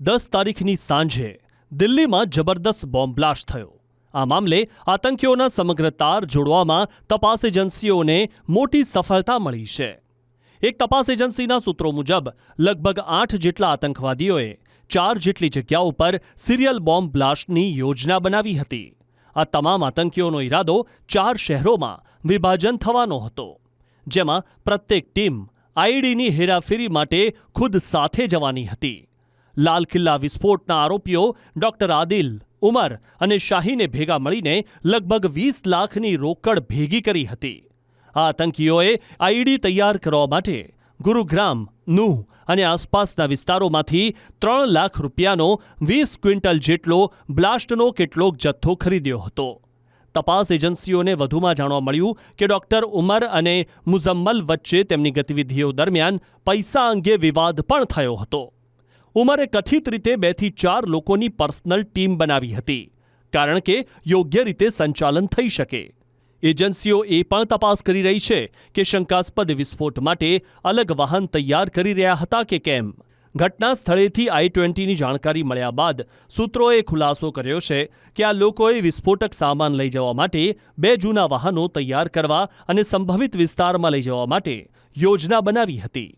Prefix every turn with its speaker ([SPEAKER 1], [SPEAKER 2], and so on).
[SPEAKER 1] દસ તારીખની સાંજે દિલ્હીમાં જબરદસ્ત બોમ્બ બ્લાસ્ટ થયો. આ મામલે આતંકીઓના સમગ્ર તાર જોડવામાં તપાસ એજન્સીઓને મોટી સફળતા મળી છે. એક તપાસ એજન્સીના સૂત્રો મુજબ, લગભગ આઠ જેટલા આતંકવાદીઓએ ચાર જેટલી જગ્યાઓ પર સિરિયલ બોમ્બ બ્લાસ્ટની યોજના બનાવી હતી. આ તમામ આતંકીઓનો ઈરાદો ચાર શહેરોમાં વિભાજન થવાનો હતો, જેમાં પ્રત્યેક ટીમ આઈડીની હેરાફેરી માટે ખુદ સાથે જવાની હતી. લાલ કિલ્લા વિસ્ફોટના આરોપીઓ ડોક્ટર આદિલ, ઉમર અને શાહીને ભેગા મળીને લગભગ વીસ લાખની રોકડ ભેગી કરી હતી. આ આતંકીઓએ આઈડી તૈયાર કરવા માટે ગુરુગ્રામ, નુહ અને આસપાસના વિસ્તારોમાંથી ત્રણ લાખ રૂપિયાનો વીસ ક્વિન્ટલ જેટલો બ્લાસ્ટનો કેટલોક જથ્થો ખરીદ્યો હતો. તપાસ એજન્સીઓને વધુમાં જાણવા મળ્યું કે ડોક્ટર ઉમર અને મુઝમ્મલ વચ્ચે તેમની ગતિવિધિઓ દરમિયાન પૈસા અંગે વિવાદ પણ થયો હતો. ઉમરે કથિત રીતે બેથી ચાર લોકોની પર્સનલ ટીમ બનાવી હતી, કારણ કે યોગ્ય રીતે સંચાલન થઈ શકે. એજન્સીઓ એ પણ તપાસ કરી રહી છે કે શંકાસ્પદ વિસ્ફોટ માટે અલગ વાહન તૈયાર કરી રહ્યા હતા કે કેમ. ઘટના સ્થળેથી આઈ ટ્વેન્ટીની જાણકારી મળ્યા બાદ સૂત્રોએ ખુલાસો કર્યો છે કે આ લોકોએ વિસ્ફોટક સામાન લઈ જવા માટે બે જૂના વાહનો તૈયાર કરવા અને સંભવિત વિસ્તારમાં લઈ જવા માટે યોજના બનાવી હતી.